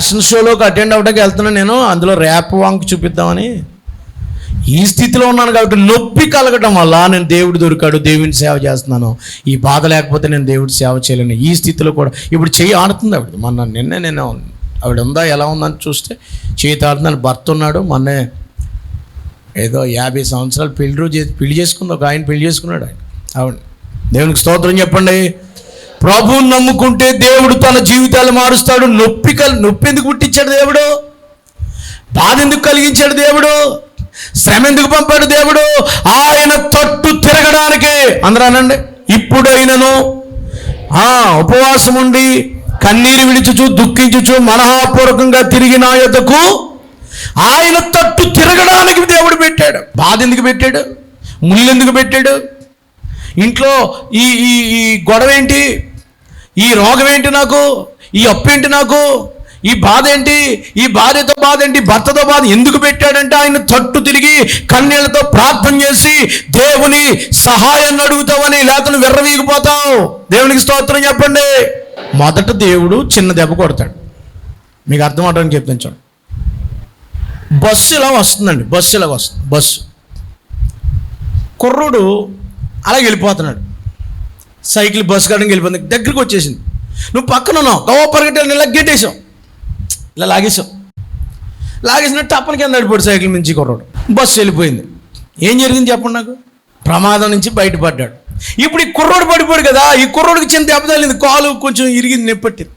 Fashion షోలోకి attend అవ్వడానికి వెళ్తున్నాను నేను అందులో ర్యాప్ వాంక్ చూపిద్దామని. ఈ స్థితిలో ఉన్నాను కాబట్టి నొప్పి కలగడం వల్ల నేను దేవుడు దొరికాడు దేవుని సేవ చేస్తున్నాను. ఈ బాధ లేకపోతే నేను దేవుడి సేవ చేయలేను. ఈ స్థితిలో కూడా ఇప్పుడు చెయ్యి ఆడుతుంది ఆవిడ. మొన్న నిన్నే నేను ఆవిడ ఉందా ఎలా ఉందని చూస్తే చేయి ఆడుతుందని భర్త ఉన్నాడు. మొన్నే ఏదో యాభై సంవత్సరాలు పెళ్ళి రోజు చేసి- పెళ్ళి చేసుకుంది ఒక ఆయన పెళ్ళి చేసుకున్నాడు ఆయన. అవును దేవునికి స్తోత్రం చెప్పండి. ప్రభువు నమ్ముకుంటే దేవుడు తన జీవితాలు మారుస్తాడు. నొప్పి కల్ నొప్పి ఎందుకు పుట్టించాడు దేవుడు? బాధ ఎందుకు కలిగించాడు దేవుడు? శ్రమ ఎందుకు పంపాడు దేవుడు? ఆయన తట్టు తిరగడానికి. అందరూ అనండి. ఇప్పుడైనను ఆ ఉపవాసం ఉండి కన్నీరు విడిచుచు దుఃఖించుచు మనహాపూర్వకంగా తిరిగి నా యొద్దకు ఆయన తట్టు తిరగడానికి దేవుడు పెట్టాడు. బాధ ఎందుకు పెట్టాడు? ముళ్ళు ఎందుకు పెట్టాడు? ఇంట్లో ఈ ఈ ఈ గొడవ ఏంటి? ఈ రోగం ఏంటి నాకు? ఈ అప్పు ఏంటి నాకు? ఈ బాధ ఏంటి ఈ భార్యతో బాధ ఏంటి భర్తతో బాధ ఎందుకు పెట్టాడంటే ఆయన తట్టు తిరిగి కన్నీళ్ళతో ప్రార్థన చేసి దేవుని సహాయాన్ని అడుగుతావని లేతను విర్రవీగిపోతావు. దేవునికి స్తోత్రం చెప్పండి. మొదట దేవుడు చిన్న దెబ్బ కొడతాడు. మీకు అర్థం అవడానికి చెప్తాను చూడండి బస్సు ఇలా వస్తుందండి. బస్సు ఇలా వస్తుంది. బస్సు. కుర్రుడు అలా వెళ్ళిపోతున్నాడు. సైకిల్ బస్సు కాడికి వెళ్ళిపోయింది. దగ్గరికి వచ్చేసింది. నువ్వు పక్కన ఉన్నావు. గవ పరిగెట్టాను ఇలా గెట్టేసావు ఇలా లాగేసావు లాగేసినట్టు టప్పని కింద నడిపోయాడు సైకిల్ నుంచి కుర్రోడు బస్సు వెళ్ళిపోయింది. ఏం జరిగింది చెప్పండి నాకు? ప్రమాదం నుంచి బయటపడ్డాడు. ఇప్పుడు ఈ కుర్రోడు పడిపోడు కదా ఈ కుర్రోడికి చిన్న దెబ్బ తగిలింది. కాలు కొంచెం ఇరిగింది నెప్పట్టింది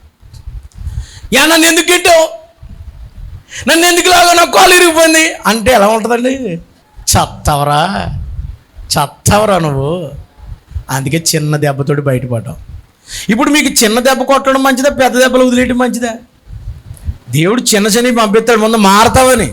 యా నన్ను ఎందుకు గిట్టావు? నన్ను ఎందుకు లాగా నా కాలు ఇరిగిపోయింది? అంటే ఎలా ఉంటుందండి? చత్తవరా? చత్తవరా నువ్వు? అందుకే చిన్న దెబ్బతోటి బయటపడటం ఇప్పుడు మీకు చిన్న దెబ్బ కొట్టడం మంచిదా? పెద్ద దెబ్బలు వదిలేయడం మంచిదా? దేవుడు చిన్న చిన్న పంపిస్తాడు ముందు మారతావని.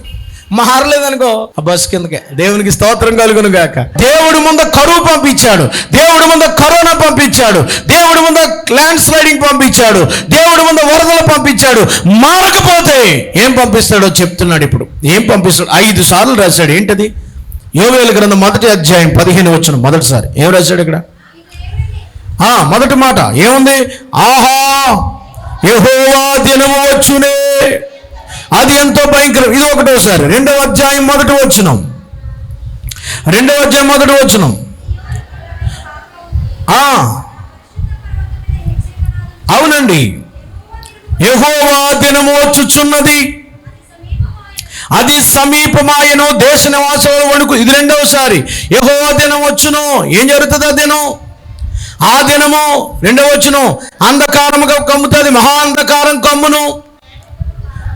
మారలేదనుకో ఆ బస్ కిందకే. దేవునికి స్తోత్రం కలుగును గాక దేవుడు ముందు కరువు పంపించాడు. దేవుడు ముందు కరోనా పంపించాడు. దేవుడు ముందు ల్యాండ్ స్లైడింగ్ పంపించాడు. దేవుడు ముందు వరదలు పంపించాడు. మారకపోతే ఏం పంపిస్తాడో చెప్తున్నాడు ఇప్పుడు. ఏం పంపిస్తాడు? ఐదు సార్లు రాశాడు. ఏంటది? యోవేలు గ్రంథం మొదటి అధ్యాయం పదిహేను వచ్చిన మొదటిసారి. ఏం రాశాడు ఇక్కడ? మొదటి మాట ఏముంది? ఆహా యహోవా దినము వచ్చునే. అది ఎంతో భయంకరం. ఇది ఒకటోసారి రెండవ అధ్యాయం మొదటి వచ్చినం రెండవ అధ్యాయం మొదటి వచ్చినం అవునండి. యహోవా దినము వచ్చుచున్నది. అది సమీపమాయను దేశ నివాసుల వణుకు. ఇది రెండవసారి. యహోవా దినం వచ్చును. ఏం జరుగుతుంది ఆ దినం? ఆ దినము రెండవ వచ్చును అంధకారముగా కమ్ముతుంది మహా అంధకారం కమ్మును.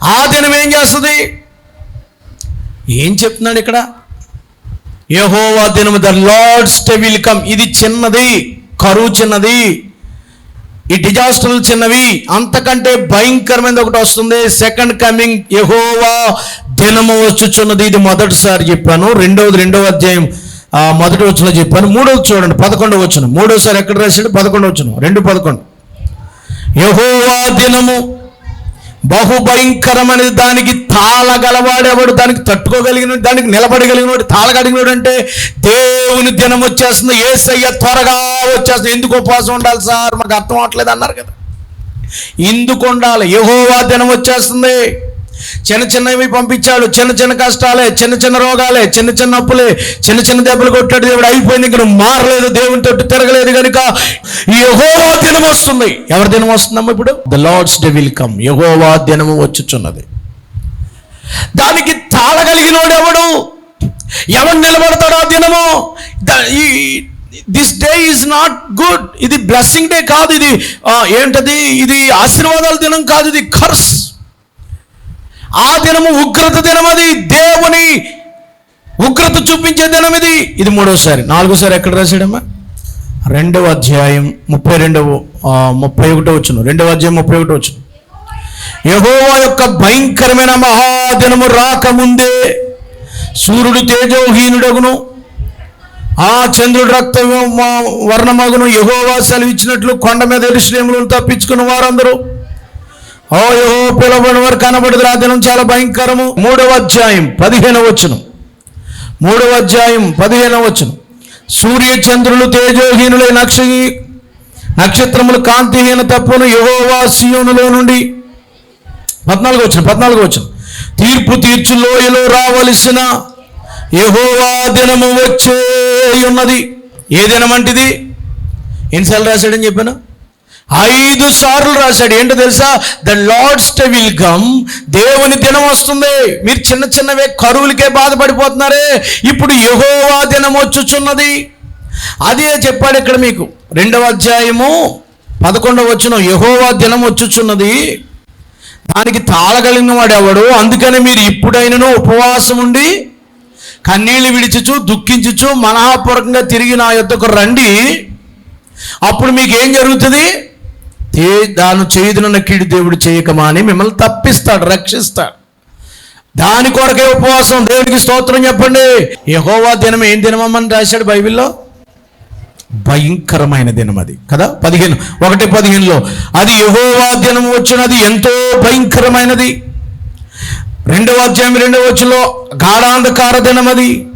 ఆ దినం ఏం చేస్తుంది? ఏం చెప్తున్నాడు ఇక్కడ? యహోవా దినము ద లార్డ్స్ విల్ కమ్. ఇది చిన్నది కరువు చిన్నది ఈ డిజాస్టర్లు చిన్నవి అంతకంటే భయంకరమైనది ఒకటి వస్తుంది. సెకండ్ కమింగ్ యహోవా దినము వచ్చుచున్నది. ఇది మొదటిసారి చెప్పాను రెండవది రెండవ అధ్యాయం. మొదటి వచ్చిన చెప్పాను. మూడో చూడండి పదకొండవ వచ్చిన మూడోసారి ఎక్కడ రాశాడు? పదకొండు వచ్చిన రెండు పదకొండు. యహోవా దినము బహు భయంకరమైనది దానికి తాళగలవాడేవాడు? దానికి తట్టుకోగలిగిన దానికి నిలబడగలిగినవాడు తాళగలిగినవాడు అంటే దేవుని దినం వచ్చేస్తుంది. ఏసయ్య త్వరగా వచ్చేస్తుంది. ఎందుకు ఉపవాసం ఉండాలి సార్? మాకు అర్థం అవట్లేదు అన్నారు కదా. ఎందుకు ఉండాలి? యహోవా దినం వచ్చేస్తుంది. చిన్న చిన్నవి పంపించాడు. చిన్న చిన్న కష్టాలే చిన్న చిన్న రోగాలే చిన్న చిన్న అప్పులే. చిన్న చిన్న దెబ్బలు కొట్టాడు దేవుడు. అయిపోయింది ఇంకా నువ్వు మారలేదు దేవుని తోటి తిరగలేదు కనుక యహోవా దినం వస్తుంది. ఎవరి దినం వస్తుందమ్మ ఇప్పుడు? The Lord's day will come యహోవా దినము వచ్చుచున్నది. దానికి తాళగలిగినోడు ఎవడు? ఎవడు నిలబడతాడు ఆ దినము? This day is not good ఇది బ్లెస్సింగ్ డే కాదు ఇది ఏంటది? ఇది ఆశీర్వాదాల దినం కాదు ఇది కర్స్ ఆ దినము ఉగ్రత దినం అది దేవుని ఉగ్రత చూపించే దినం ఇది ఇది మూడోసారి. నాలుగోసారి ఎక్కడ రాశాడమ్మా? రెండవ అధ్యాయం ముప్పై రెండవ ముప్పై ఒకటో వచ్చును రెండవ అధ్యాయం ముప్పై ఒకటో వచ్చును యహోవా యొక్క భయంకరమైన మహాదినము రాకముందే సూర్యుడు తేజోహీనుడగును ఆ చంద్రుడు రక్త వర్ణమగును. యహోవా సెలవిచ్చినట్లు కొండ మీద ఎరుశ్లేములను తప్పించుకున్న వారందరూ ఓయో పిలవడం వరకు వారు కనబడదు. ఆ దినం చాలా భయంకరము. మూడవ అధ్యాయం పదిహేను వచ్చును మూడవ అధ్యాయం పదిహేను వచ్చును సూర్య చంద్రులు తేజోహీనులై నక్ష నక్షత్రములు కాంతిహీన తప్పును యహోవా సియోనులో నుండి. పద్నాలుగు వచ్చిన పద్నాలుగు వచ్చిన తీర్పు తీర్చు లోయలో రావలసిన యహోవా దినము వచ్చే ఉన్నది ఏ దినం అంటిది? ఎన్నిసార్లు రాశాడని చెప్పాను? ఐదు సార్లు రాశాడు. ఏంటో తెలుసా? The Lord's day will come దేవుని దినం వస్తుంది. మీరు చిన్న చిన్నవే కరువులకే బాధపడిపోతున్నారే. ఇప్పుడు యహోవా దినం వచ్చుచున్నది. అదే చెప్పాడు ఇక్కడ మీకు. రెండవ అధ్యాయము పదకొండవ వచ్చిన యహోవా దినం వచ్చుచున్నది. దానికి తాళగలిగిన వాడు ఎవడు? అందుకని మీరు ఇప్పుడైనను ఉపవాసం ఉండి కన్నీళ్ళు విడిచుచు దుఃఖించుచు మనహాపూర్వకంగా తిరిగి నా యొద్దకు రండి. అప్పుడు మీకు ఏం జరుగుతుంది? ఏ దాని చేయుదునన్న కీడు దేవుడు చేయకమా అని మిమ్మల్ని తప్పిస్తాడు రక్షిస్తాడు. దాని కొరకే ఉపవాసం దేవుడికి స్తోత్రం చెప్పండి. యహోవా దినం ఏం దినమని రాశాడు బైబిల్లో? భయంకరమైన దినం అది. కదా? పదిహేను ఒకటి పదిహేనులో అది యహోవా దినం వచ్చినది ఎంతో భయంకరమైనది. రెండవ అధ్యాయం రెండవ వచ్చులో గాఢాంధకార దినం అది.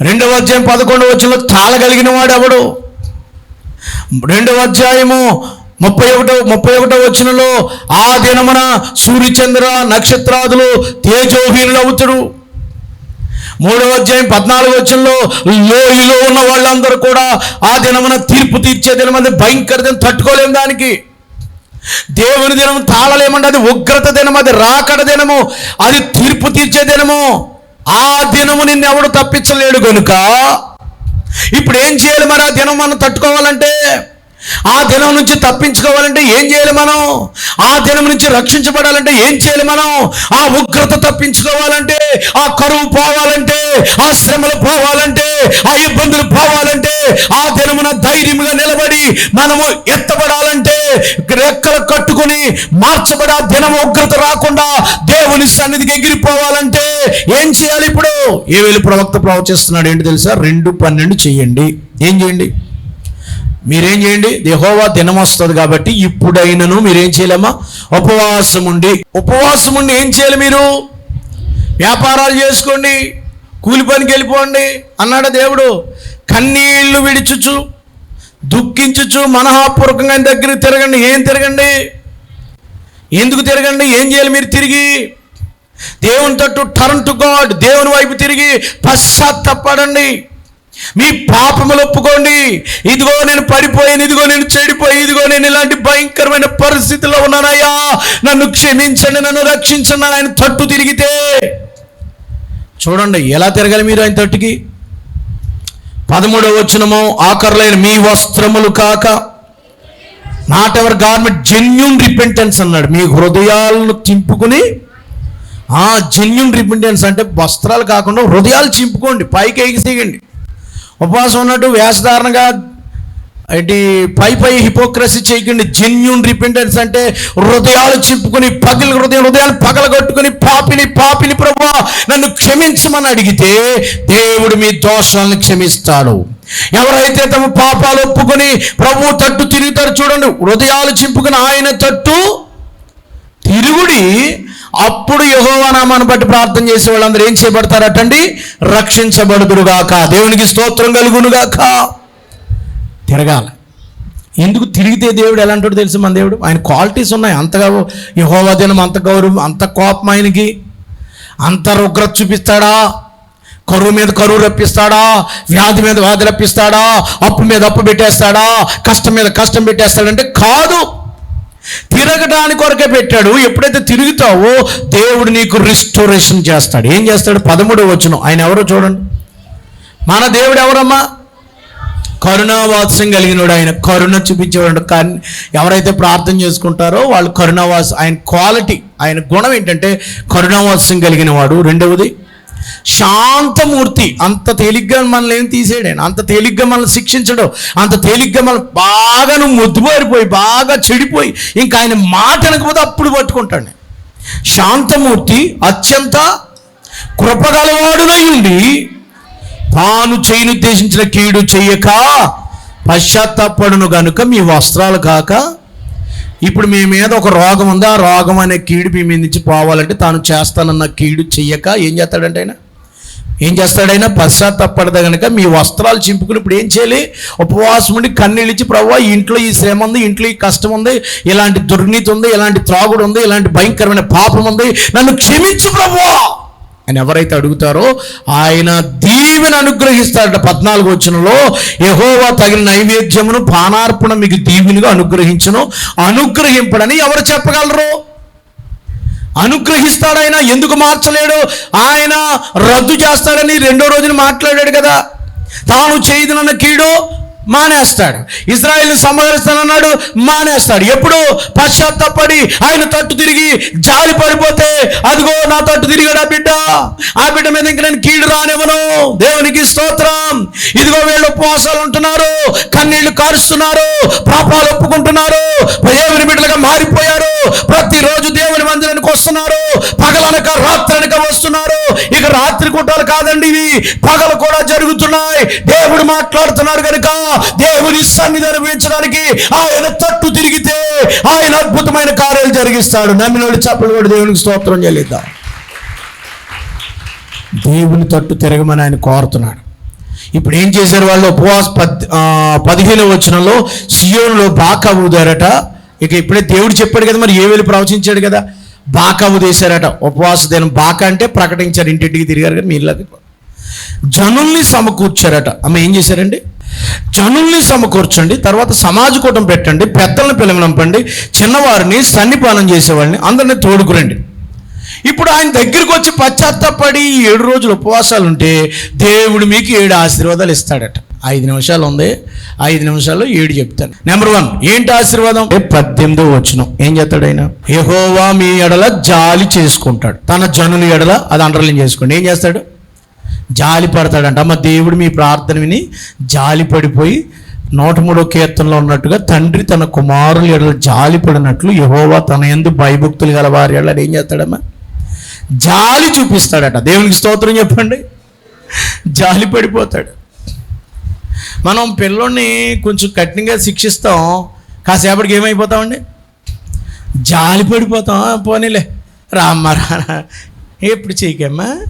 రెండవ అధ్యాయం పదకొండవ వచ్చులో తాళగలిగిన వాడు ఎవడు రెండవ అధ్యాయము ముప్పై ఒకటో ముప్పై ఒకటో వచనంలో ఆ దినమున సూర్యచంద్ర నక్షత్రాదులు తేజోహీనులు అవుతాడు మూడవ అధ్యాయం పద్నాలుగు వచనంలో లోయలో ఉన్న వాళ్ళందరూ కూడా ఆ దినమున తీర్పు తీర్చే దినమంది భయంకర దినం తట్టుకోలేము దానికి. దేవుని దినం తాళలేమంటే అది ఉగ్రత దినం అది రాకడ దినము అది తీర్పు తీర్చే దినము. ఆ దినము నిన్ను ఎవడు తప్పించలేడు కనుక ఇప్పుడు ఏం చేయాలి మరి ఆ దినం మనం తట్టుకోవాలంటే? ఆ దినం నుంచి తప్పించుకోవాలంటే ఏం చేయాలి మనం? ఆ దినం నుంచి రక్షించబడాలంటే ఏం చేయాలి మనం? ఆ ఉగ్రత తప్పించుకోవాలంటే ఆ కరువు పోవాలంటే ఆ శ్రమలు పోవాలంటే ఆ ఇబ్బందులు పోవాలంటే ఆ దినమున ధైర్యంగా నిలబడి మనము ఎత్తబడాలంటే రెక్కలు కట్టుకుని మార్చబడి ఆ దినం ఉగ్రత రాకుండా దేవుని సన్నిధికి ఎగిరిపోవాలంటే ఏం చేయాలి ఇప్పుడు? ఏ వేలు ప్రవక్త ప్రవచిస్తున్నాడు ఏంటి తెలుసా? రెండు పన్నెండు చేయండి. ఏం చేయండి? మీరేం చేయండి? దేహోవా దినం వస్తుంది కాబట్టి ఇప్పుడైనను మీరేం చేయలేమా? ఉపవాసం ఉండి. ఉపవాసం ఉండి ఏం చేయాలి మీరు? వ్యాపారాలు చేసుకోండి. కూలి పనికి వెళ్ళిపోండి అన్నాడు దేవుడు. కన్నీళ్ళు విడిచుచు దుఃఖించుచు మనహాపూర్వకంగా ఆయన దగ్గరికి తిరగండి. ఏం తిరగండి? ఎందుకు తిరగండి? ఏం చేయాలి మీరు తిరిగి? దేవుని తట్టు టర్న్ టు గాడ్ దేవుని వైపు తిరిగి పశ్చాత్తపడండి. మీ పాపములు ఒప్పుకోండి. ఇదిగో నేను పడిపోయాను ఇదిగో నేను చెడిపోయి ఇదిగో నేను ఇలాంటి భయంకరమైన పరిస్థితిలో ఉన్నానయ్యా. నన్ను క్షమించండి నన్ను రక్షించండి అని ఆయన తట్టు తిరిగితే. చూడండి ఎలా తిరగాలి మీరు ఆయన తట్టుకి? పదమూడవ వచనము ఆఖరులైన మీ వస్త్రములు కాక not ever garment genuine repentance అన్నాడు. మీ హృదయాలను తింపుకుని ఆ జెన్యున్ రిపెంటెన్స్ అంటే వస్త్రాలు కాకుండా హృదయాలు చింపుకోండి. పైకి ఎగిసేయండి ఉపవాసం ఉన్నట్టు వేషధారణగా ఏంటి పై పై హిపోక్రసీ చేయకండి. జెన్యున్ రిపెంటెన్స్ అంటే హృదయాలు చిప్పుకుని పగిలి హృదయం హృదయాన్ని పగలగొట్టుకుని పాపిని పాపిని ప్రభా నన్ను క్షమించమని అడిగితే దేవుడు మీ దోషాలను క్షమిస్తాడు. ఎవరైతే తమ పాపాలు ఒప్పుకొని ప్రభు తట్టు తిరుగుతారు చూడండి హృదయాలు చింపుకుని ఆయన తట్టు తిరుగుడి అప్పుడు యహోవనామాను బట్టి ప్రార్థన చేసే వాళ్ళందరూ ఏం చేయబడతారటండి? రక్షించబడుదురుగాక. దేవునికి స్తోత్రం కలుగునుగాక. తిరగాల. ఎందుకు తిరిగితే దేవుడు ఎలాంటి తెలుసు మన దేవుడు? ఆయన క్వాలిటీస్ ఉన్నాయి. అంతగా యహోవా దినం అంత గౌరవం అంత కోపం ఆయనకి. అంత రుగ్రత చూపిస్తాడా? కరువు మీద కరువు రప్పిస్తాడా? వ్యాధి మీద వ్యాధి రప్పిస్తాడా? అప్పు మీద అప్పు పెట్టేస్తాడా? కష్టం మీద కష్టం పెట్టేస్తాడంటే కాదు. తిరగడానికి కొరకే పెట్టాడు. ఎప్పుడైతే తిరుగుతావో దేవుడు నీకు రిస్టోరేషన్ చేస్తాడు. ఏం చేస్తాడు? పదమూడు వచ్చును ఆయన ఎవరో చూడండి. మన దేవుడు ఎవరమ్మా? కరుణావాత్సం కలిగినోడు. ఆయన కరుణ చూపించేవాడు. కానీ ఎవరైతే ప్రార్థన చేసుకుంటారో వాళ్ళు కరుణావాస్ ఆయన క్వాలిటీ ఆయన గుణం ఏంటంటే కరుణావాత్సం కలిగిన వాడు రెండవది శాంతమూర్తి. అంత తేలిగ్గా మనల్ని ఏం తీసేయడు? అంత తేలిగ్గా మనల్ని శిక్షించడం అంత తేలిగ్గా మనం బాగా నువ్వు ముద్దుబారిపోయి బాగా చెడిపోయి ఇంకా ఆయన మాట అనకపోతే అప్పుడు పట్టుకుంటాడు. శాంతమూర్తి అత్యంత కృపగలవాడునై ఉండి తాను చేయనుద్దేశించిన కీడు చెయ్యక పశ్చాత్తాపడును గనుక మీ వస్త్రాలు కాక ఇప్పుడు మీ మీద ఒక రోగం ఉంది. ఆ రోగం అనే కీడు మీ మీద నుంచి పోవాలంటే తాను చేస్తానన్న కీడు చెయ్యక ఏం చేస్తాడంటే ఆయన? ఏం చేస్తాడైనా పశ్చాత్తపడదా కనుక మీ వస్త్రాలు చింపుకుని ఇప్పుడు ఏం చేయాలి? ఉపవాసం ఉండి కన్నీళ్ళు ఇచ్చి ప్రభు ఇంట్లో ఈ శ్రమ ఉంది ఇంట్లో ఈ కష్టం ఉంది ఇలాంటి దుర్నీతి ఉంది ఇలాంటి త్రాగుడు ఉంది ఇలాంటి భయంకరమైన పాపం ఉంది. నన్ను క్షమించు ప్రభు ఆయన ఎవరైతే అడుగుతారో ఆయన దీవెన అనుగ్రహిస్తాడట పద్నాలుగు వచనంలో. యహోవా తగిన నైవేద్యమును పానార్పణ మీకు దీవెనిగా అనుగ్రహించను. అనుగ్రహింపడని ఎవరు చెప్పగలరు? అనుగ్రహిస్తాడు ఆయన ఎందుకు మార్చలేడు? ఆయన రద్దు చేస్తాడని రెండో రోజున మాట్లాడాడు కదా. తాను చేయదనన్న కీడు మానేస్తాడు. ఇజ్రాయెల్ని సంహరిస్తానన్నాడు మానేస్తాడు. ఎప్పుడు పశ్చాత్తపడి ఆయన తట్టు తిరిగి జాలి పడిపోతే అదిగో నా తట్టు తిరిగాడు ఆ బిడ్డ? ఆ బిడ్డ మీద ఇంక నేను కీడు రానివ్వను. దేవునికి స్తోత్రం. ఇదిగో వీళ్ళు ఉపవాసాలు ఉంటున్నారు కన్నీళ్ళు కారుస్తున్నారు పాపాలు ఒప్పుకుంటున్నారు. దేవుని బిడ్డలుగా మారిపోయారు. ప్రతిరోజు దేవుని మందిరానికి వస్తున్నారు. పగలనక రాత్రనక వస్తున్నారు. ఇక రాత్రి కుట్రాలు కాదండి ఇవి. పగలు కూడా జరుగుతున్నాయి. దేవుడు మాట్లాడుతున్నాడు కనుక దేవుని సన్నిధి అనుభవించడానికి ఆయన తట్టు తిరిగితే ఆయన అద్భుతమైన కార్యాలు జరిగిస్తాడు. నమ్మినోడు చప్పలు కూడా దేవునికి స్తోత్రం చెల్లిద్దాం దేవుని తట్టు తిరగమని ఆయన కోరుతున్నాడు. ఇప్పుడు ఏం చేశారు వాళ్ళు? ఉపవాస పద్ పదిహేను వచనంలో సియోన్లో బాకా ఊదారట. ఇక ఇప్పుడే దేవుడు చెప్పాడు కదా మరి ఏ వెళ్ళి ప్రవచించాడు కదా? బాకా ఊదేశారట. ఉపవాస దినం బాకా అంటే ప్రకటించారు ఇంటింటికి తిరిగారు కదా మీ జనుల్ని సమకూర్చారట. ఆమె ఏం చేశారండి? జనుల్ని సమకూర్చండి తర్వాత సమాజ కూటం పెట్టండి పెద్దలను పిలవనంపండి చిన్నవారిని సన్నిపానం చేసేవాళ్ళని అందరినీ తోడుకురండి. ఇప్పుడు ఆయన దగ్గరికి వచ్చి పశ్చాత్తపడి ఏడు రోజులు ఉపవాసాలు ఉంటే దేవుడు మీకు ఏడు ఆశీర్వాదాలు ఇస్తాడట. ఐదు నిమిషాలు ఉంది ఐదు నిమిషాల్లో ఏడు చెప్తాను. నెంబర్ వన్ ఏంటి ఆశీర్వాదం? పద్దెనిమిదో వచ్చిన ఏం చేస్తాడు ఆయన? యహోవా మీ ఎడల జాలి చేసుకుంటాడు. తన జనుని ఎడల అది అండర్లైన్ చేసుకోండి. ఏం చేస్తాడు? జాలి పడతాడంట. అమ్మ దేవుడు మీ ప్రార్థన విని జాలి పడిపోయి నూట మూడో కీర్తనలో ఉన్నట్టుగా తండ్రి తన కుమారుల ఎడలు జాలి పడినట్లు యహోవా తన ఎందు భయభక్తులు గల వారి ఎడల ఏం చేస్తాడమ్మా? జాలి చూపిస్తాడట. దేవునికి స్తోత్రం చెప్పండి. జాలి పడిపోతాడు. మనం పిల్లోడిని కొంచెం కఠినంగా శిక్షిస్తాం. కాసేపటికి ఏమైపోతామండి? జాలి పడిపోతాం. పోనీలే. రామ్మ రా ఎప్పుడు చేయకమ్మా?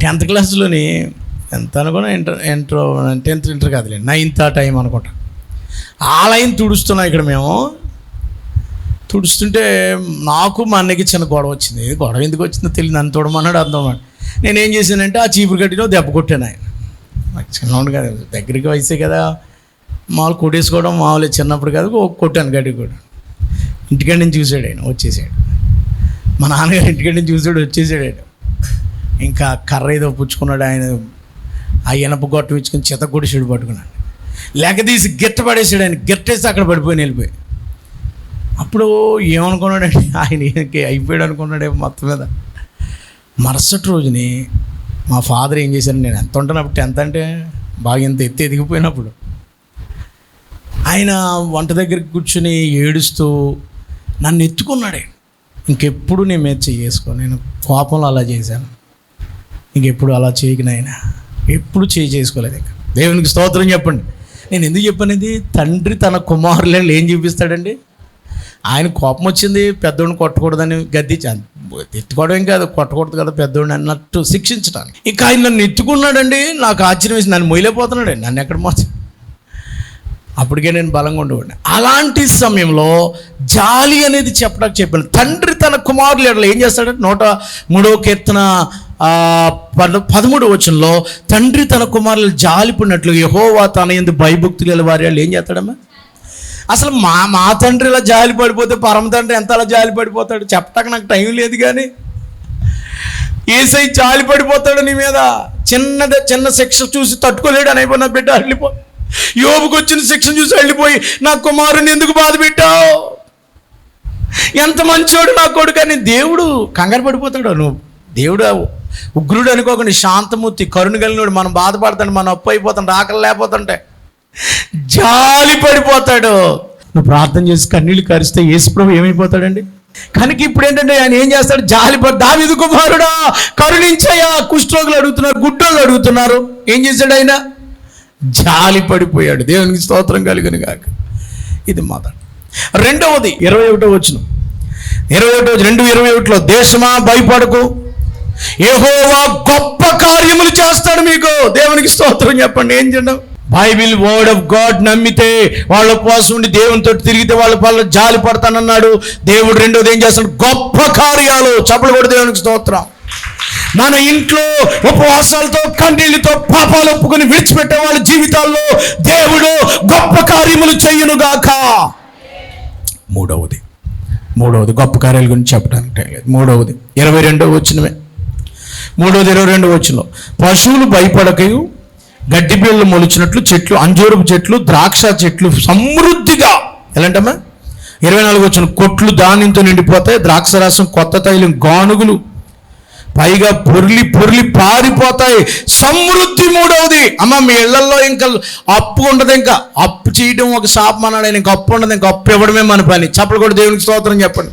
టెన్త్ క్లాస్లోని ఎంత అనుకున్నా ఇంటర్ ఇంటర్ టెన్త్ ఇంటర్ కాదులే నైన్త్ ఆ టైం అనుకుంటా. ఆ లైన్ తుడుస్తున్నాం ఇక్కడ మేము. తుడుస్తుంటే నాకు మా అన్నకి చిన్న గొడవ వచ్చింది. గొడవ ఎందుకు వచ్చిందో తెలియదు నన్ను తోడమన్నాడు అర్థమన్నాడు నేను చేశానంటే ఆ చీపురు కట్టిలో దెబ్బ కొట్టాను ఆయన. నాకు చిన్నవాడు కదా దగ్గరికి వయసే కదా. మామూలు కొట్టేసుకోవడం మామూలు చిన్నప్పుడు కాదు ఓ కొట్టాను గడ్డి కూడా. ఇంటికాడి నుంచి చూసాడు ఆయన వచ్చేసాడు. మా నాన్నగారు ఇంటికాడి నుంచి చూసాడు వచ్చేసాడు ఆయన. ఇంకా కర్ర ఏదో పుచ్చుకున్నాడు ఆయన ఆ ఇనప గొట్టం ఇచ్చుకుని చెత్త పట్టుకున్నాడు. లేక తీసి గిట్ట పడేసాడు ఆయన గిట్టేసి అక్కడ పడిపోయి వెళ్ళిపోయి అప్పుడు ఏమనుకున్నాడండి ఆయన అయిపోయాడు అనుకున్నాడే మొత్తం మీద. మరుసటి రోజుని మా ఫాదర్ ఏం చేశారు నేను ఎంత ఉంటున్నప్పుడు టెన్త్ అంటే బాగా ఎంత ఎత్తి ఎదిగిపోయినప్పుడు ఆయన వంట దగ్గరికి కూర్చుని ఏడుస్తూ నన్ను ఎత్తుకున్నాడే. ఇంకెప్పుడు నేను మీద చేసుకో నేను కోపంలో అలా చేశాను. ఇంకెప్పుడు అలా చేయకు నాయన. ఎప్పుడు చేయి చేసుకోలేదు ఇంకా. దేవునికి స్తోత్రం చెప్పండి. నేను ఎందుకు చెప్పనేది తండ్రి తన కుమారులను ఏం చూపిస్తాడండి? ఆయన కోపం వచ్చింది పెద్దోడిని కొట్టకూడదని గద్ది ఎత్తుకోవడం కాదు కొట్టకూడదు కదా పెద్దోడిని అన్నట్టు శిక్షించడానికి ఇంకా ఆయన నన్ను ఎత్తుకున్నాడండి నాకు ఆశ్చర్యం వేసి నన్ను మొయ్యలేకపోతున్నాడు నన్ను ఎక్కడ మోసం? అప్పటికే నేను బలంగా ఉండేవాడిని. అలాంటి సమయంలో జాలి అనేది చెప్పడానికి చెప్పాను. తండ్రి తన కుమారులు ఎడల ఏం చేస్తాడంటే నూట మూడో కీర్తన పదమూడు వచనంలో తండ్రి తన కుమారులు జాలిపినట్లు యహోవా తన ఎందు భయభక్తులు గల వారి వాళ్ళు ఏం చేస్తాడమ్మా? అసలు మా మా తండ్రి ఇలా జాలి పడిపోతే పరమ తండ్రి ఎంత అలా జాలి పడిపోతాడు చెప్పటానికి నాకు టైం లేదు కానీ ఏసై జాలి పడిపోతాడు నీ మీద. చిన్నది చిన్న శిక్ష చూసి తట్టుకోలేడు అని నా బిడ్డ వెళ్ళిపో యోబుకు వచ్చిన శిక్షను చూసి వెళ్ళిపోయి నా కుమారుని ఎందుకు బాధ పెట్టావు? ఎంత మంచోడు నా కొడుకు అని దేవుడు కంగారు పడిపోతాడు. నువ్వు దేవుడు ఉగ్రుడు అనుకోకుండా శాంతమూర్తి కరుణ కలిగినోడు మనం బాధపడతాడు మనం అప్పు అయిపోతాం ఆకలి లేకపోతుంటే జాలి పడిపోతాడు. నువ్వు ప్రార్థన చేసి కన్నీళ్ళు కరిస్తే యేసుప్రభు ఏమైపోతాడండి? కనుక ఇప్పుడు ఏంటంటే ఆయన ఏం చేస్తాడు? జాలి దావిదు కుమారుడా కరుణించయ్యా. కుష్ఠరోగులు అడుగుతున్నారు గుడ్డోళ్ళు అడుగుతున్నారు. ఏం చేశాడు ఆయన? జాలి పడిపోయాడు. దేవునికి స్తోత్రం కలిగిన కాక ఇది మాట. రెండవది ఇరవై ఒకటో వచ్చిన ఇరవై ఒకటో రెండు ఇరవై ఒకటిలో దేశమా భయపడకు ఏహోవా గొప్ప కార్యములు చేస్తాడు మీకు. దేవునికి స్తోత్రం చెప్పండి ఏం చేయడం? బైబిల్ వర్డ్ ఆఫ్ గాడ్ నమ్మితే వాళ్ళ ఉపవాసం ఉండి దేవునితో తిరిగితే వాళ్ళ పనులు జాలి పడతానన్నాడు. దేవుడు రెండోది ఏం చేస్తాడు? గొప్ప కార్యాలు. చప్పలు కూడా దేవునికి స్తోత్రం. మన ఇంట్లో ఉపవాసాలతో కన్నీళ్ళతో పాపాలు ఒప్పుకొని విడిచిపెట్టే వాళ్ళ జీవితాల్లో దేవుడు గొప్ప కార్యములు చెయ్యునుగాక మూడవది. మూడవది గొప్ప కార్యాల గురించి చెప్పడానికి లేదు. మూడవది. ఇరవై రెండవ వచ్చినవే మూడవది ఇరవై రెండవ వచ్చిన పశువులు భయపడకయు గడ్డి బిళ్ళలు మొలిచినట్లు చెట్లు అంజూరపు చెట్లు ద్రాక్ష చెట్లు సమృద్ధిగా ఎలాంటమ్మా? ఇరవై నాలుగు వచ్చిన కొట్లు ధాన్యంతో నిండిపోతాయి ద్రాక్ష రసం కొత్త తైలం గానుగులు పైగా పొర్లి పొర్లి పారిపోతాయి. సమృద్ధి మూడవది. అమ్మ మీ ఇళ్ళలో ఇంకా అప్పు ఉండదు ఇంకా. అప్పు చేయడం ఒక శాపం అన్నాడు ఇంకా అప్పు ఉండదు ఇంకా. అప్పు ఇవ్వడమే మన పని. చెప్పలు కూడా దేవునికి స్తోత్రం చెప్పండి.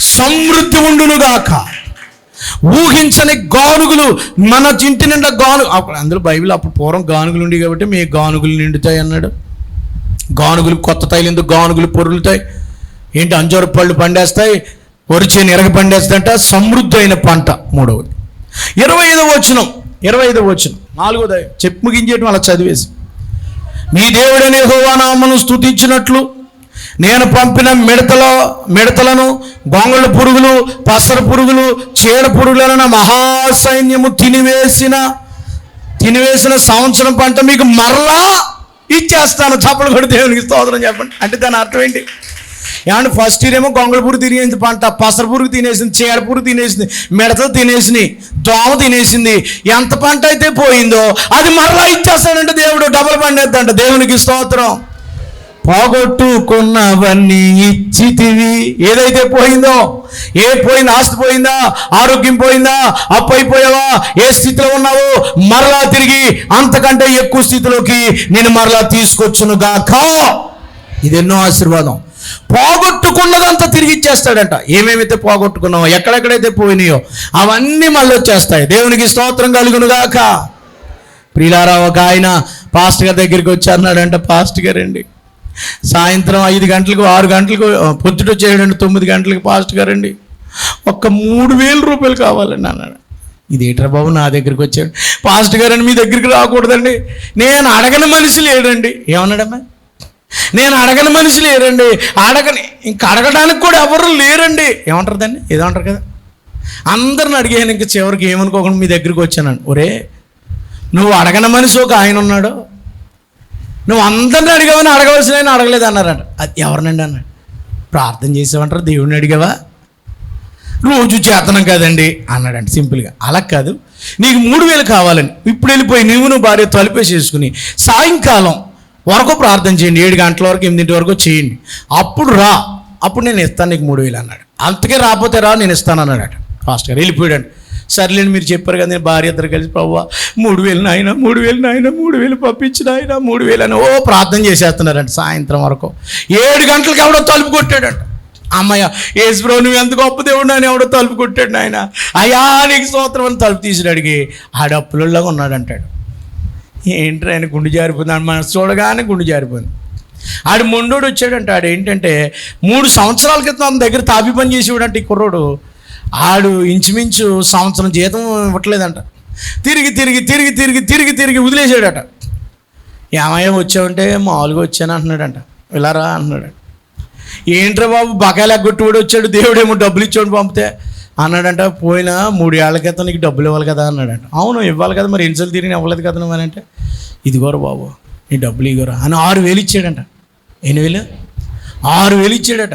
సమృద్ధి ఉండునుగాక. ఊహించని గానుగులు మన చింటి నిండా గాను అప్పుడు అందరూ బైబిల్ అప్పుడు పూర్వం గానుగులు ఉండి కాబట్టి మీ గానుగులు నిండుతాయి అన్నాడు. గానుగులు కొత్త తైలిందు గానుగులు పొరులుతాయి? ఏంటి అంజోరు పళ్ళు పండేస్తాయి? వరిచేని ఎరగ పండేస్తాయంట సమృద్ధి అయిన పంట మూడవది. ఇరవై ఐదవ వచనం ఇరవై ఐదవ వచనం నాలుగోది చెప్పు ముగించేయటం అలా చదివేసి. మీ దేవుడని హోవానామను స్థుతించినట్లు నేను పంపిన మిడతలో మిడతలను గొంగళ పురుగులు పసర పురుగులు చీడ పురుగులను మహాసైన్యము తినివేసిన తినివేసిన సంవత్సరం పంట మీకు మరలా ఇచ్చేస్తాను. చప్పలు కూడా దేవునికి స్తోత్రం చెప్పండి. అంటే దాని అర్థం ఏంటి? ఏమంటే ఫస్ట్ ఇయర్ ఏమో గొంగళ పురుగు తినేసింది పంట పసర పురుగు తినేసింది చీడ పురుగు తినేసింది మిడతలు తినేసింది దోమ తినేసింది. ఎంత పంట అయితే పోయిందో అది మరలా ఇచ్చేస్తాడంటే దేవుడు డబల్ పండేద్దంట. దేవునికి స్తోత్రం. పోగొట్టుకున్నవన్నీ ఇచ్చితివి. ఏదైతే పోయిందో ఏ పోయింది ఆస్తి పోయిందా ఆరోగ్యం పోయిందా అప్పైపోయావా ఏ స్థితిలో ఉన్నావో మరలా తిరిగి అంతకంటే ఎక్కువ స్థితిలోకి నేను మరలా తీసుకొచ్చును గాక. ఇదెన్నో ఆశీర్వాదం. పోగొట్టుకున్నదంతా తిరిగి ఇచ్చేస్తాడంట. ఏమేమైతే పోగొట్టుకున్నావో ఎక్కడెక్కడైతే పోయినాయో అవన్నీ మళ్ళీ వచ్చేస్తాయి. దేవునికి స్తోత్రం కలుగును గాక. ప్రియులారా ఒక ఆయన పాస్ట్ గారి దగ్గరికి వచ్చారన్నాడంట పాస్ట్ గారండి సాయంత్రం ఐదు గంటలకు ఆరు గంటలకు పొద్దుట చేయడండి తొమ్మిది గంటలకు పాస్ట్ గారండి. ఒక్క మూడు వేల రూపాయలు కావాలండి అన్నాడు. ఇదేట్రా బాబు నా దగ్గరికి వచ్చాడు. పాస్ట్ గారండి మీ దగ్గరికి రాకూడదండి. నేను అడగని మనిషి లేడండి. ఏమన్నాడమ్మా? నేను అడగని మనిషి లేరండి అడగని ఇంకా అడగడానికి కూడా ఎవరు లేరండి. ఏమంటారు దాన్ని? ఏదో అంటారు కదా? అందరిని అడిగాను ఇంక చివరికి ఏమనుకోకుండా మీ దగ్గరికి వచ్చానండి. ఒరే నువ్వు అడగని మనిషి ఒక ఆయన ఉన్నాడు. నువ్వు అందరిని అడిగావని అడగవలసిన ఆయన అడగలేదు అన్నారంట. అది ఎవరినండి అన్నాడు. ప్రార్థన చేసావంటారు? దేవుడిని అడిగావా? రోజు చేతనం కదండి అన్నాడంట సింపుల్గా. అలా కాదు. నీకు మూడు వేలు కావాలని. ఇప్పుడు వెళ్ళిపోయి నువ్వు నువ్వు భార్య తలిపేసేసుకుని సాయంకాలం వరకు ప్రార్థన చేయండి. ఏడు గంటల వరకు ఎనిమిదింటి వరకు చేయండి. అప్పుడు రా. అప్పుడు నేను ఇస్తాను నీకు మూడు వేలు అన్నాడు. అంతకే రాకపోతే రా నేను ఇస్తాను అన్నాడు ఫాస్ట్గా వెళ్ళిపోయాడు సర్లేండి మీరు చెప్పారు కదా నేను భార్య ఇద్దరు కలిసి ప్రవ్వా మూడు వేలు నాయన మూడు వేలు నాయన మూడు వేలు పంపించిన ఆయన మూడు వేలు అని ఓ ప్రార్థన చేసేస్తున్నారంట సాయంత్రం వరకు. ఏడు గంటలకు ఎవడో తలుపు కొట్టాడంట. అమ్మయ్య ఏసుబ్రో నువ్వు ఎంత గొప్ప దేవుడు అని ఎవడో తలుపు కొట్టాడు ఆయన అయ్యా నీకు స్తోత్రం అని తలుపు తీసి అడిగి ఆడు ఉన్నాడంటాడు. ఏంటి అంటాడు ఆయన గుండు జారిపోయింది? అని మనసు చూడగానే గుండు జారిపోయింది. ఆడు మొండోడు వచ్చాడంట ఆడు ఏంటంటే మూడు సంవత్సరాల క్రితం దగ్గర తాపి పని చేసేవాడంట ఈ కుర్రోడు. ఆడు ఇంచుమించు సంవత్సరం జీతం ఇవ్వట్లేదంట. తిరిగి తిరిగి తిరిగి తిరిగి తిరిగి తిరిగి వదిలేసాడట ఏమయ్య వచ్చావంటే మామూలుగా వచ్చాను అంటున్నాడంట. వెళ్ళారా అంటున్నాడు ఏంట్రా బాబు బకాయిలు ఎగ్గొట్టువాడు వచ్చాడు దేవుడేమో డబ్బులు ఇచ్చాడు పంపితే అన్నాడంట పోయిన మూడు క్రితం నీకు డబ్బులు ఇవ్వాలి కదా అన్నాడంట. అవును ఇవ్వాలి కదా మరి ఎన్నిసార్లు తిరిగి ఇవ్వలేదు కదా నువ్వు అని అంటే ఇదిగోరా బాబు నీ డబ్బులు ఇగోరా అని ఆరు వేలు ఇచ్చాడంట. ఎన్ని వేలు? ఆరు వేలు ఇచ్చాడట.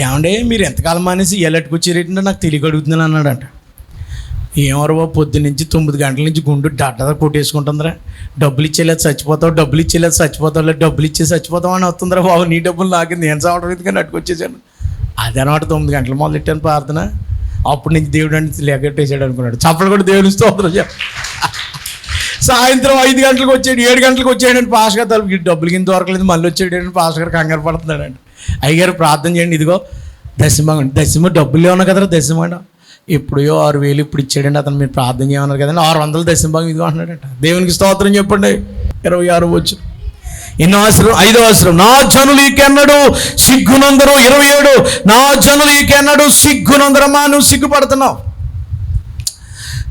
ఏమండే మీరు ఎంతకాలం మానేసి ఎల్లట్టుకొచ్చారేంటంటే నాకు తెలియక అడుగుతున్నాను అన్నాడంట. ఏమరు బాబు పొద్దున్న నుంచి తొమ్మిది గంటల నుంచి గుండు డడ్డ కొట్టేసుకుంటుందిరా. డబ్బులు ఇచ్చేలేదు చచ్చిపోతావు డబ్బులు ఇచ్చేలేదు చచ్చిపోతావు లేదు డబ్బులు ఇచ్చే చచ్చిపోతావు అని వస్తుందిరా బాబు. నీ డబ్బులు నాకు నేను చావడం కానీ అట్టుకొచ్చేసాను అదనమాట తొమ్మిది గంటలు మొదలెట్టాను ప్రార్థన. అప్పటి నుంచి దేవుడు అంటే లెగట్టేసాడు అనుకున్నాడు. చప్పలు కూడా దేవుని స్తోత్రం సాయంత్రం ఐదు గంటలకు వచ్చాడు ఏడు గంటలకు వచ్చాడండి పాస్ గారు తలుపు డబ్బులు కింద దొరకలేదు మళ్ళీ వచ్చాడు పాస్ గారు కంగారు పడుతున్నాడండి అయ్యగారు ప్రార్థన చేయండి ఇదిగో దశమ దశమ డబ్బులు ఏమన్నా కదరా దశమ ఎప్పుడో ఆరు వేలు ఇప్పుడు ఇచ్చాడండి అతను మీరు ప్రార్థన చేయమన్నారు కదండి ఆరు వందలు దశంభాగం ఇదిగో అంటున్నాడంట. దేవునికి స్తోత్రం చెప్పండి. ఇరవై ఆరు వచ్చు ఎన్నో అవసరం ఐదో అవసరం నా జనులు ఈకెన్నడు సిగ్గునందరు? ఇరవై ఏడు. నా జనులు ఈకెన్నడు సిగ్గునందరమ్మా నువ్వు సిగ్గుపడుతున్నావు.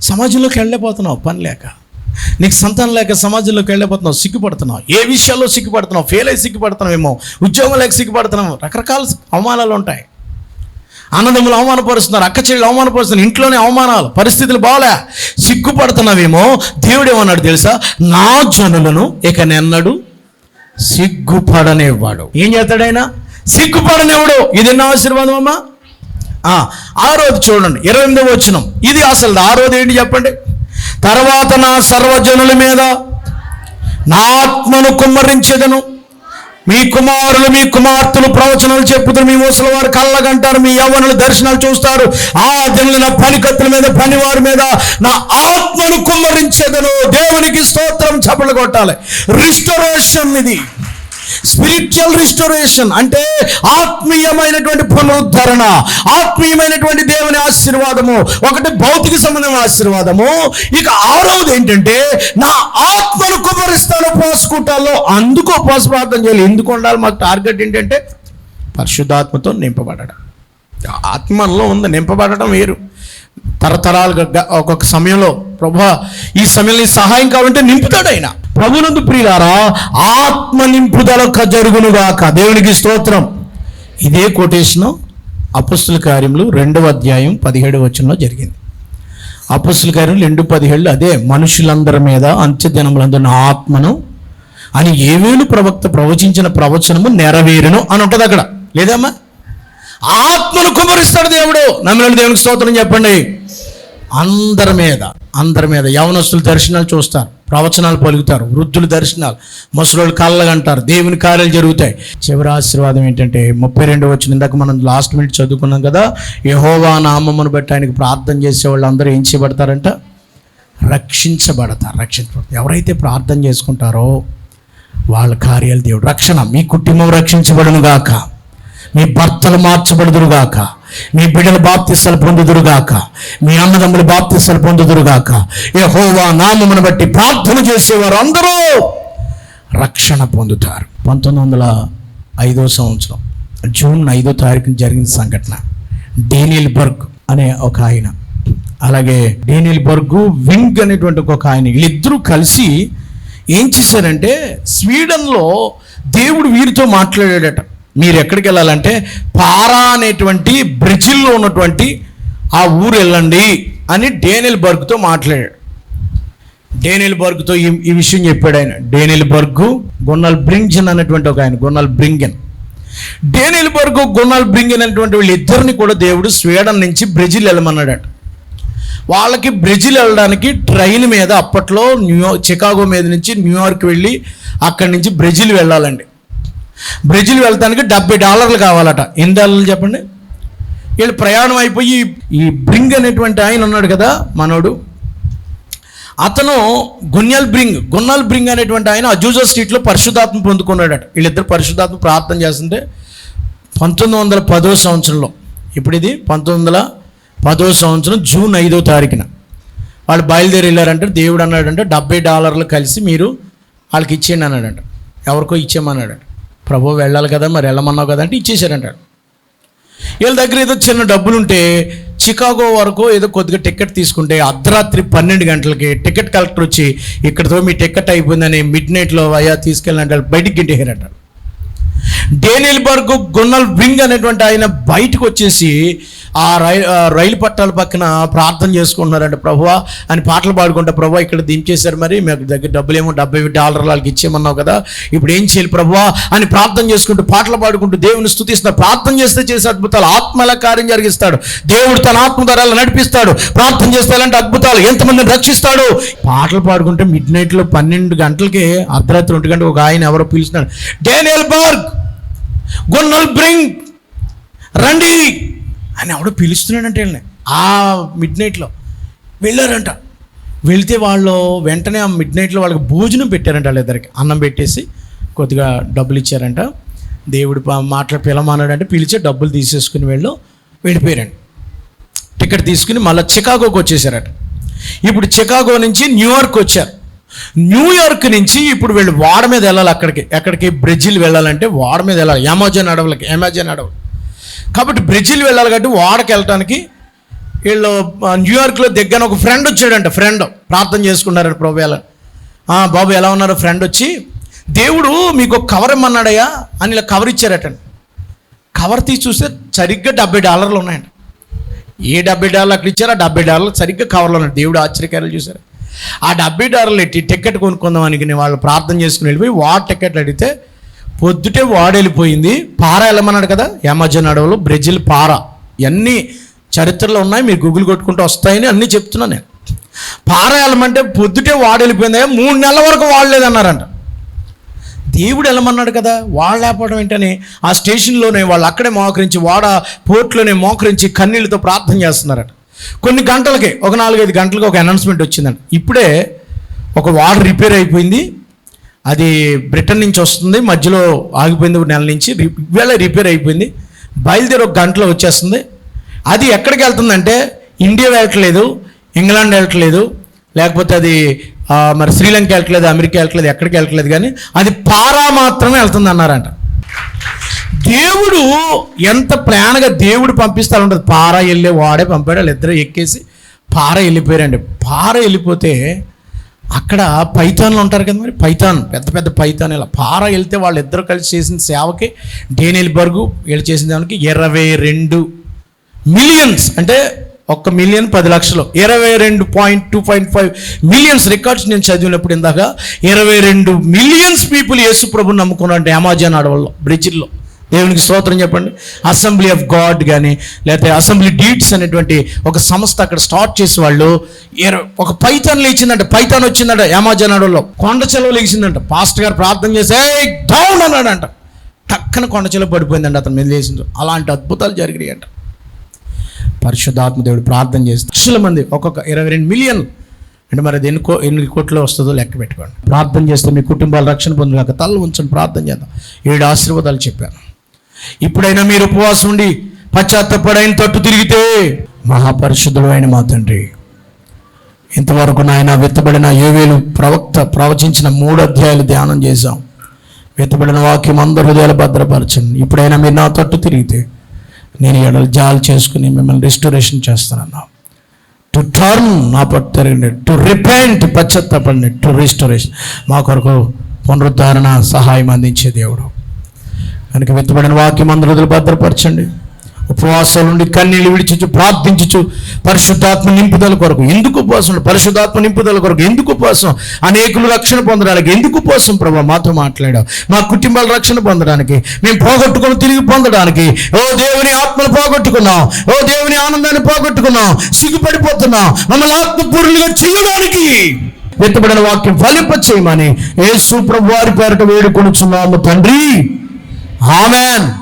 సమాజంలోకి వెళ్ళలేకపోతున్నావు పని లేక. నీకు సంతానం లేక సమాజంలోకి వెళ్ళిపోతున్నావు సిగ్గుపడుతున్నావు. ఏ విషయాల్లో సిగ్గుపడుతున్నావు? ఫెయిల్ అయి సిగ్గుపడుతున్నావేమో? ఉద్యోగం లేక సిగ్గుపడుతున్నావు రకరకాల అవమానాలు ఉంటాయి. అన్నదమ్ములు అవమానపరుస్తున్నారు అక్క చెల్లెలు అవమానపరుస్తున్నారు ఇంట్లోనే అవమానాలు పరిస్థితులు బాగలే సిగ్గుపడుతున్నావేమో? దేవుడు ఏమన్నాడు తెలుసా? నా జనులను ఇక నెన్నడు సిగ్గుపడనేవాడు ఏం చేస్తాడైనా సిగ్గుపడనేవాడు ఇది నా ఆశీర్వాదం అమ్మా? ఆ, రోజు చూడండి ఇరవై ఎనిమిదో వచ్చినాం ఇది అసలు ఆ రోజు ఏంటి చెప్పండి? తర్వాత నా సర్వజనుల మీద నా ఆత్మను కుమ్మరించేదను. మీ కుమారులు మీ కుమార్తెలు ప్రవచనాలు చెప్పుతారు మీ ముసలి వారు కళ్ళగంటారు మీ యవ్వనులు దర్శనాలు చూస్తారు. ఆ దిన నా పనికత్తుల మీద పనివారి మీద నా ఆత్మను కుమ్మరించేదను. దేవునికి స్తోత్రం చప్పలు కొట్టాలి. రిస్టరేషన్ ఇది. స్పిరిచువల్ రిస్టోరేషన్ అంటే ఆత్మీయమైనటువంటి పునరుద్ధరణ ఆత్మీయమైనటువంటి దేవుని ఆశీర్వాదము ఒకటి భౌతిక సంబంధమైన ఆశీర్వాదము. ఇక ఆరవది ఏంటంటే నా ఆత్మను కుమరిస్తాను ఉపవాసకూటాల్లో అందుకు ఉపవాస ప్రార్థన చేయాలి. ఎందుకు ఉండాలి? మాకు టార్గెట్ ఏంటంటే పరిశుద్ధాత్మతో నింపబడడం. ఆత్మలో ఉంది నింపబడడం వేరు. తరతరాలుగా ఒక్కొక్క సమయంలో ప్రభా ఈ సమయంలో సహాయం కావాలంటే నింపుతాడు ఆయన. ప్రభునందు ప్రియులారా ఆత్మ నింపుదల జరుగునుగాక. దేవునికి స్తోత్రం. ఇదే కోటేషను అపుస్తుల కార్యములు రెండవ అధ్యాయం పదిహేడు వచనంలో జరిగింది. అపుస్తుల కార్యం రెండు పదిహేళ్ళు అదే మనుషులందరి మీద అంత్యదినములందున్న ఆత్మను అని ఏవేలు ప్రవక్త ప్రవచించిన ప్రవచనము నెరవేరును అని ఉంటుంది అక్కడ. లేదమ్మా? ఆత్మను కుమరిస్తాడు దేవుడు. నమ్మిన దేవునికి స్తోత్రం చెప్పండి. అందరి మీద అందరి మీద యవనస్తులు దర్శనాలు చూస్తారు. ప్రవచనాలు పలుకుతారు వృద్ధులు దర్శనాలు ముసలోళ్ళు కళ్ళగంటారు దేవుని కార్యాలు జరుగుతాయి. చివరి ఆశీర్వాదం ఏంటంటే ముప్పై రెండు వచ్చిన ఇందాక మనం లాస్ట్ మినిట్ చదువుకున్నాం కదా యహోవా నామమును బట్టి ఆయనకు ప్రార్థన చేసే వాళ్ళు అందరూ ఏం చేయబడతారంట? రక్షించబడతారు రక్షించబడతారు. ఎవరైతే ప్రార్థన చేసుకుంటారో వాళ్ళ కార్యాలు దేవుడు రక్షణ మీ కుటుంబం రక్షించబడును గాక మీ భర్తలు మార్చబడుదురుగాక. గాక మీ బిడ్డలు బాప్తిస్తలు పొందుదురుగాక. మీ అన్నదమ్ములు బాప్తిస్తలు పొందుదురుగాక. ఏ హోవా నామమును బట్టి ప్రార్థన చేసేవారు అందరూ రక్షణ పొందుతారు. పంతొమ్మిది వందల ఐదో సంవత్సరం జూన్ ఐదో తారీఖున జరిగిన సంఘటన. డేనియల్ బర్గ్ అనే ఒక ఆయన అలాగే డేనియల్ బర్గు వింగ్ అనేటువంటి ఒక ఆయన వీళ్ళిద్దరూ కలిసి ఏం చేశారంటే స్వీడన్లో దేవుడు వీరితో మాట్లాడాడట. మీరు ఎక్కడికి వెళ్ళాలంటే పారా అనేటువంటి బ్రెజిల్లో ఉన్నటువంటి ఆ ఊరు వెళ్ళండి అని డేనియల్ బర్గ్తో మాట్లాడాడు. డేనియల్ బర్గ్తో ఈ ఈ విషయం చెప్పాడు ఆయన. డేనియల్ బర్గు గొన్నల్ బ్రింగ్జన్ అనేటువంటి ఒక ఆయన గొన్నల్ బ్రింగన్ డేనియల్ బర్గు గొన్నల్ బ్రింగన్ అనేటువంటి వీళ్ళిద్దరిని కూడా దేవుడు స్వీడన్ నుంచి బ్రెజిల్ వెళ్ళమన్నాడట. వాళ్ళకి బ్రెజిల్ వెళ్ళడానికి ట్రైన్ మీద అప్పట్లో న్యూయార్క్ చికాగో మీద నుంచి న్యూయార్క్ వెళ్ళి అక్కడి నుంచి బ్రెజిల్ వెళ్ళాలండి. బ్రెజిల్ వెళ్తానికి డెబ్బై డాలర్లు కావాలట. ఎన్ని డాలర్లు చెప్పండి? వీళ్ళు ప్రయాణం అయిపోయి ఈ బ్రింగ్ అనేటువంటి ఆయన ఉన్నాడు కదా మనోడు. అతను గున్యల్ బ్రింగ్ గున్నల్ బ్రింగ్ అనేటువంటి ఆయన అజూజా స్ట్రీట్లో పరిశుధాత్మ పొందుకున్నాడట. వీళ్ళిద్దరు పరిశుధాత్మ ప్రార్థన చేస్తుంటే పంతొమ్మిది వందల పదో సంవత్సరంలో ఇప్పుడు ఇది పంతొమ్మిది వందల పదో సంవత్సరం జూన్ ఐదో తారీఖున. వాళ్ళు బయలుదేరి వెళ్ళారంటే దేవుడు అన్నాడంటే డెబ్బై డాలర్లు కలిసి మీరు వాళ్ళకి ఇచ్చేయండి అన్నాడంట. ఎవరికో ఇచ్చేయమన్నాడంట. ప్రభు వెళ్ళాలి కదా మరి వెళ్ళమన్నావు కదా అంటే ఇచ్చేసారంటాడు వీళ్ళ దగ్గర ఏదో చిన్న డబ్బులుంటే చికాగో వరకు ఏదో కొద్దిగా టికెట్ తీసుకుంటే అర్ధరాత్రి పన్నెండు గంటలకి టికెట్ కలెక్టర్ వచ్చి ఇక్కడతో మీ టికెట్ అయిపోయిందని మిడ్ నైట్లో అయ్యా తీసుకెళ్ళినట్టు బయటికి గింటేశారంటారు డేనియల్ బర్గ్ గున్నల్ వింగ్ అనేటువంటి ఆయన బయటకు వచ్చేసి ఆ రైలు రైలు పట్టాల పక్కన ప్రార్థన చేసుకుంటున్నారంట ప్రభు అని పాటలు పాడుకుంటా ప్రభు ఇక్కడ దించేశారు మరి మీకు దగ్గర డబ్బులు ఏమో డెబ్బై డాలర్లు వాళ్ళకి ఇచ్చేయమన్నావు కదా ఇప్పుడు ఏం చేయాలి ప్రభువా అని ప్రార్థన చేసుకుంటూ పాటలు పాడుకుంటూ దేవుని స్థుతిస్తున్నారు ప్రార్థన చేస్తే చేసే అద్భుతాలు ఆత్మల కార్యం జరిగిస్తాడు. దేవుడు తన ఆత్మ ధరలు నడిపిస్తాడు. ప్రార్థన చేస్తాడంటే అద్భుతాలు ఎంతమందిని రక్షిస్తాడు? పాటలు పాడుకుంటే మిడ్ నైట్లో పన్నెండు గంటలకి అర్ధరాత్రి ఒంటి గంట ఒక ఆయన ఎవరో పిలిచినాడు డేనియల్ బర్గ్ గొన్నల్ బ్రింగ్ రండి అని ఆవిడ పిలుస్తున్నాడంటే వీళ్ళని. ఆ మిడ్ నైట్లో వెళ్ళారంట. వెళితే వాళ్ళు వెంటనే ఆ మిడ్ నైట్లో వాళ్ళకి భోజనం పెట్టారంట వాళ్ళిద్దరికి అన్నం పెట్టేసి కొద్దిగా డబ్బులు ఇచ్చారంట. దేవుడు పా- మాట్లాడి పిలమన్నాడంటే పిలిచి డబ్బులు తీసేసుకుని వెళ్ళు వెళ్ళిపోయారండి టికెట్ తీసుకుని మళ్ళీ చికాగోకి వచ్చేసారట. ఇప్పుడు చికాగో నుంచి న్యూయార్క్ వచ్చారు. న్యూయార్క్ నుంచి ఇప్పుడు వీళ్ళు వాడ మీద వెళ్ళాలి అక్కడికి. ఎక్కడికి? బ్రెజిల్ వెళ్ళాలంటే వాడ మీద వెళ్ళాలి. అమెజాన్ అడవులకి అమెజాన్ అడవులు కాబట్టి బ్రెజిల్ వెళ్ళాలి కాబట్టి వాడకి వెళ్ళటానికి వీళ్ళు న్యూయార్క్లో దగ్గర ఒక ఫ్రెండ్ వచ్చాడంట ఫ్రెండ్. ప్రార్థన చేసుకున్నారంట ప్రభు ఎలా. బాబు ఎలా ఉన్నారు? ఫ్రెండ్ వచ్చి దేవుడు మీకు ఒక కవర్ ఇమ్మన్నాడయ్యా అని ఇలా కవర్ ఇచ్చారట కవర్ తీసి చూస్తే సరిగ్గా డెబ్బై డాలర్లు ఉన్నాయండి ఏ డెబ్బై డాలర్లు అక్కడ ఇచ్చారో ఆ డెబ్బై డాలర్లు సరిగ్గా కవర్లో ఉన్నాయి. దేవుడు ఆశ్చర్యకార్యాలు చూశారు. ఆ డబ్బీ డాలర్లు ఎట్టి టికెట్ కొనుక్కుందామని వాళ్ళు ప్రార్థన చేసుకుని వెళ్ళిపోయి వాడు టికెట్లు అడిగితే పొద్దుటే వాడు వెళ్ళిపోయింది. పార వెళ్ళమన్నాడు కదా? అమెజాన్ అడవులు బ్రెజిల్ పార. ఇవన్నీ చరిత్రలో ఉన్నాయి. మీరు గూగుల్ కొట్టుకుంటూ వస్తాయని అన్నీ చెప్తున్నాను నేను. పార వెళ్ళమంటే పొద్దుటే వాడు వెళ్ళిపోయింది. మూడు నెలల వరకు వాడలేదన్నారంట దేవుడు వెళ్ళమన్నాడు కదా? వాళ్ళు లేకపోవడం ఏంటని ఆ స్టేషన్లోనే వాళ్ళు అక్కడే మోకరించి వాడ పోర్ట్లోనే మోకరించి కన్నీళ్ళతో ప్రార్థన చేస్తున్నారట. కొన్ని గంటలకే ఒక నాలుగైదు గంటలకు ఒక అనౌన్స్మెంట్ వచ్చిందంట. ఇప్పుడే ఒక వాటర్ రిపేర్ అయిపోయింది. అది బ్రిటన్ నుంచి వస్తుంది మధ్యలో ఆగిపోయింది ఒక నెల నుంచి. ఇవాళ రిపేర్ అయిపోయింది. బయలుదేరి ఒక గంటలో వచ్చేస్తుంది. అది ఎక్కడికి వెళ్తుందంటే ఇండియా వెళ్ళట్లేదు ఇంగ్లాండ్ వెళ్ళట్లేదు లేకపోతే అది మరి శ్రీలంక వెళ్ళట్లేదు అమెరికా వెళ్ళట్లేదు ఎక్కడికి వెళ్ళట్లేదు కానీ అది పారా మాత్రమే వెళ్తుంది అన్నారంట దేవుడు ఎంత ప్లాన్గా దేవుడు పంపిస్తారు ఉంటుంది పార వెళ్ళే వాడే పంపాడు ఇద్దరు ఎక్కేసి పార వెళ్ళిపోయారండి. పార వెళ్ళిపోతే అక్కడ పైథాన్లు ఉంటారు కదా మరి పైథాన్ పెద్ద పెద్ద పైథాన్ ఇలా. పార వెళ్తే వాళ్ళిద్దరూ కలిసి చేసిన సేవకి డేనియల్ బర్గు వీళ్ళు చేసిన దానికి ఇరవై రెండు మిలియన్స్ అంటే ఒక్క మిలియన్ పది లక్షలు. ఇరవై రెండు point two point five millions records నేను చదివినప్పుడు ఇందాక ఇరవై రెండు మిలియన్స్ పీపుల్ యేసు ప్రభు నమ్ముకున్నాడు అమెజాన్ అడవుల్లో బ్రిజిల్లో దేవునికి స్తోత్రం చెప్పండి. అసెంబ్లీ ఆఫ్ గాడ్ కానీ లేకపోతే అసెంబ్లీ డీడ్స్ అనేటువంటి ఒక సంస్థ అక్కడ స్టార్ట్ చేసే వాళ్ళు ఒక పైథాన్ లేచిందంట పైతాన్ వచ్చిందంట అమెజాన్ అడవుల్లో కొండ చెలవు లేచిందంట. పాస్టర్ గారు ప్రార్థన చేసే డౌన్ అన్నాడంట. టక్కన కొండ చెలవు పడిపోయిందంట అతను మీద లేచింది. అలాంటి అద్భుతాలు జరిగినాయి అంట పరిశుద్ధాత్మ దేవుడు ప్రార్థన చేసి లక్షల మంది ఒక్కొక్క ఇరవై రెండు మిలియన్ అంటే మరి అది ఎన్ని కో ఎన్ని కోట్లు వస్తుందో లెక్క పెట్టుకోండి. ప్రార్థన చేస్తే మీ కుటుంబాలు రక్షణ పొందలేక తల్లు ఉంచండి ప్రార్థన చేద్దాం. ఏడు ఆశీర్వాదాలు చెప్పాను. ఇప్పుడైనా మీరు ఉపవాసం ఉండి పశ్చాత్తపడైన తట్టు తిరిగితే మహాపరిశుద్ధుడు ఆయన మా తండ్రి. ఇంతవరకు నాయన విత్తబడిన ఏవేలు ప్రవక్త ప్రవచించిన మూడు అధ్యాయాలు ధ్యానం చేశాం. వెత్తబడిన వాక్యం అందరి హృదయాలు భద్రపరచండి. ఇప్పుడైనా మీరు నా తట్టు తిరిగితే నేను ఎడలు జాలు చేసుకుని మిమ్మల్ని రెస్టోరేషన్ చేస్తానన్నా. టు టర్న్ నా పట్టు తిరగండి టు రిపెంట్ పశ్చత్తపండి టు రెస్టోరేషన్ మా కొరకు పునరుద్ధరణ సహాయం అందించే దేవుడు. కనుక విత్తబడిన వాక్యం అందరూ హృదయాలు భద్రపరచండి ఉపవాసాల నుండి కన్నీళ్ళు విడిచిచ్చు ప్రార్థించుచు పరిశుద్ధాత్మ నింపుదల కొరకు. ఎందుకు ఉపవాసం? పరిశుద్ధాత్మ నింపుదల కొరకు ఎందుకు ఉపవాసం? అనేకులు రక్షణ పొందడానికి ఎందుకు ఉపవాసం? ప్రభావ మాతో మాట్లాడావు. మా కుటుంబాల రక్షణ పొందడానికి మేము పోగొట్టుకుని తిరిగి పొందడానికి. ఓ దేవుని ఆత్మను పోగొట్టుకున్నాం. ఓ దేవుని ఆనందాన్ని పోగొట్టుకున్నాం. సిగ్గుపడిపోతున్నాం. మమ్మల్ని ఆత్మపూర్ణులుగా చేయడానికి వెత్తబడిన వాక్యం ఫలింప చేయమని యేసు ప్రభు వారి పేరట వేడుకొనుచున్నాము తండ్రి. ఆమెన్.